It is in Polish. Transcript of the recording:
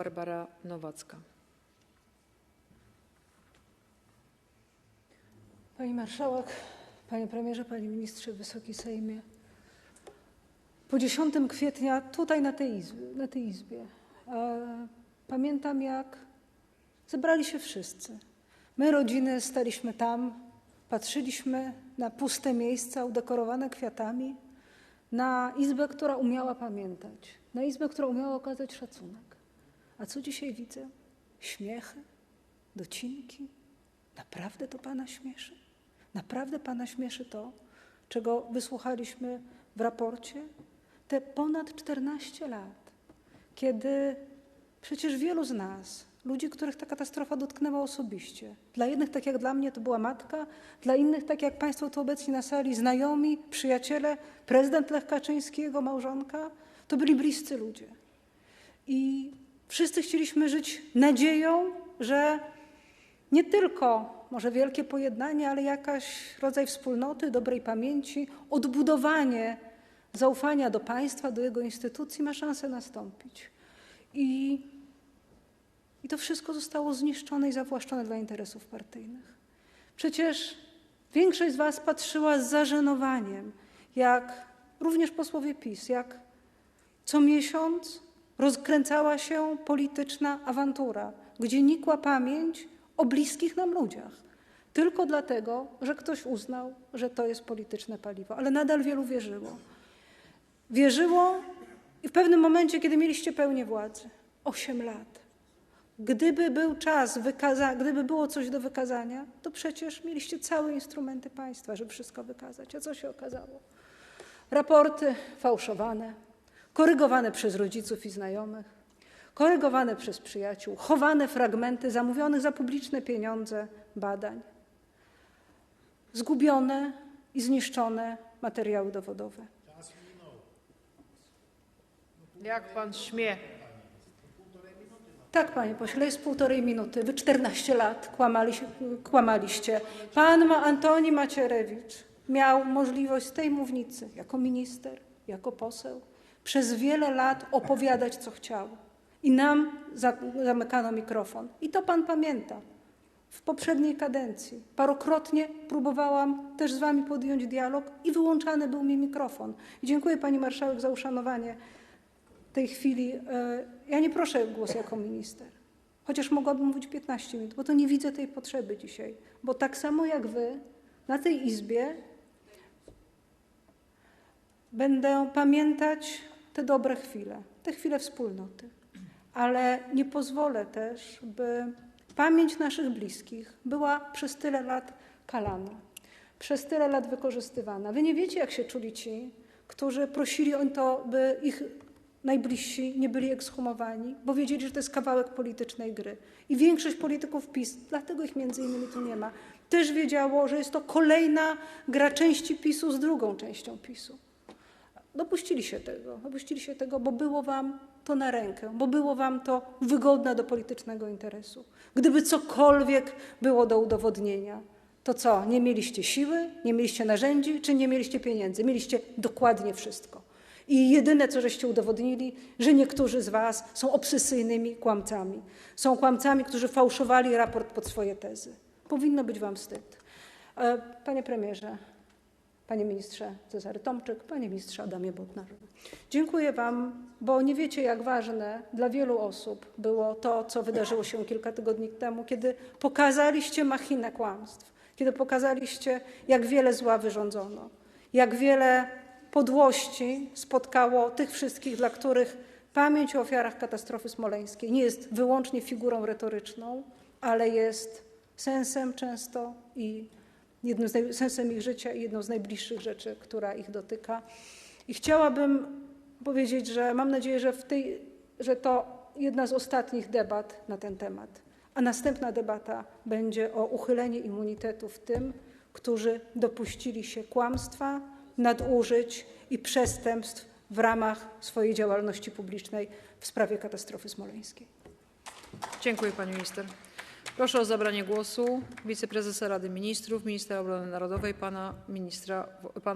Barbara Nowacka. Pani Marszałek, Panie Premierze, Panie Ministrze, Wysoki Sejmie. Po 10 kwietnia tutaj na tej izbie, na tej izbie e, pamiętam jak zebrali się wszyscy. My, rodziny, staliśmy tam, patrzyliśmy na puste miejsca udekorowane kwiatami, na izbę, która umiała pamiętać, na izbę, która umiała okazać szacunek. A co dzisiaj widzę? Śmiechy, docinki. Naprawdę to Pana śmieszy? Naprawdę Pana śmieszy to, czego wysłuchaliśmy w raporcie? Te ponad 14 lat, kiedy przecież wielu z nas, ludzi, których ta katastrofa dotknęła osobiście, dla jednych, tak jak dla mnie, to była matka, dla innych, tak jak Państwo tu obecni na sali, znajomi, przyjaciele, prezydent Lech Kaczyński, jego małżonka, to byli bliscy ludzie. I wszyscy chcieliśmy żyć nadzieją, że nie tylko może wielkie pojednanie, ale jakaś rodzaj wspólnoty, dobrej pamięci, odbudowanie zaufania do państwa, do jego instytucji ma szansę nastąpić. I, i to wszystko zostało zniszczone i zawłaszczone dla interesów partyjnych. Przecież większość z Was patrzyła z zażenowaniem, jak również posłowie PiS, jak co miesiąc rozkręcała się polityczna awantura, gdzie nikła pamięć o bliskich nam ludziach. Tylko dlatego, że ktoś uznał, że to jest polityczne paliwo. Ale nadal wielu wierzyło. Wierzyło i w pewnym momencie, kiedy mieliście pełnię władzy, 8 lat, gdyby był czas, wykaza- gdyby było coś do wykazania, to przecież mieliście całe instrumenty państwa, żeby wszystko wykazać. A co się okazało? Raporty fałszowane, korygowane przez rodziców i znajomych, korygowane przez przyjaciół, chowane fragmenty zamówionych za publiczne pieniądze badań, zgubione i zniszczone materiały dowodowe. Jak pan śmie? Tak, panie pośle, jest półtorej minuty. Wy 14 lat kłamali, kłamaliście. Pan Antoni Macierewicz miał możliwość z tej mównicy, jako minister, jako poseł, przez wiele lat opowiadać, co chciał. I nam za- zamykano mikrofon. I to pan pamięta. W poprzedniej kadencji parokrotnie próbowałam też z wami podjąć dialog i wyłączany był mi mikrofon. I dziękuję pani marszałek za uszanowanie tej chwili. e, Ja nie proszę głos jako minister, chociaż mogłabym mówić 15 minut, bo to nie widzę tej potrzeby dzisiaj. Bo tak samo jak wy na tej izbie będę pamiętać te dobre chwile, te chwile wspólnoty. Ale nie pozwolę też, by pamięć naszych bliskich była przez tyle lat kalana, przez tyle lat wykorzystywana. Wy nie wiecie, jak się czuli ci, którzy prosili o to, by ich najbliżsi nie byli ekshumowani, bo wiedzieli, że to jest kawałek politycznej gry. I większość polityków PiS, dlatego ich między innymi tu nie ma, też wiedziało, że jest to kolejna gra części PiSu z drugą częścią PiSu. Dopuścili się tego, dopuścili się tego, bo było wam to na rękę, bo było wam to wygodne do politycznego interesu. Gdyby cokolwiek było do udowodnienia, to co, nie mieliście siły, nie mieliście narzędzi, czy nie mieliście pieniędzy? Mieliście dokładnie wszystko. I jedyne, co żeście udowodnili, że niektórzy z was są obsesyjnymi kłamcami. Są kłamcami, którzy fałszowali raport pod swoje tezy. Powinno być wam wstyd. E, Panie premierze, Panie ministrze Cezary Tomczyk, panie ministrze Adamie Bodnar. Dziękuję wam, bo nie wiecie, jak ważne dla wielu osób było to, co wydarzyło się kilka tygodni temu, kiedy pokazaliście machinę kłamstw, kiedy pokazaliście, jak wiele zła wyrządzono, jak wiele podłości spotkało tych wszystkich, dla których pamięć o ofiarach katastrofy smoleńskiej nie jest wyłącznie figurą retoryczną, ale jest sensem często i jednym z sensem ich życia i jedną z najbliższych rzeczy, która ich dotyka. I chciałabym powiedzieć, że mam nadzieję, że, w tej, że to jedna z ostatnich debat na ten temat. A następna debata będzie o uchylenie immunitetów tym, którzy dopuścili się kłamstwa, nadużyć i przestępstw w ramach swojej działalności publicznej w sprawie katastrofy smoleńskiej. Dziękuję pani minister. Proszę o zabranie głosu wiceprezesa Rady Ministrów, ministra obrony narodowej, pana ministra, pana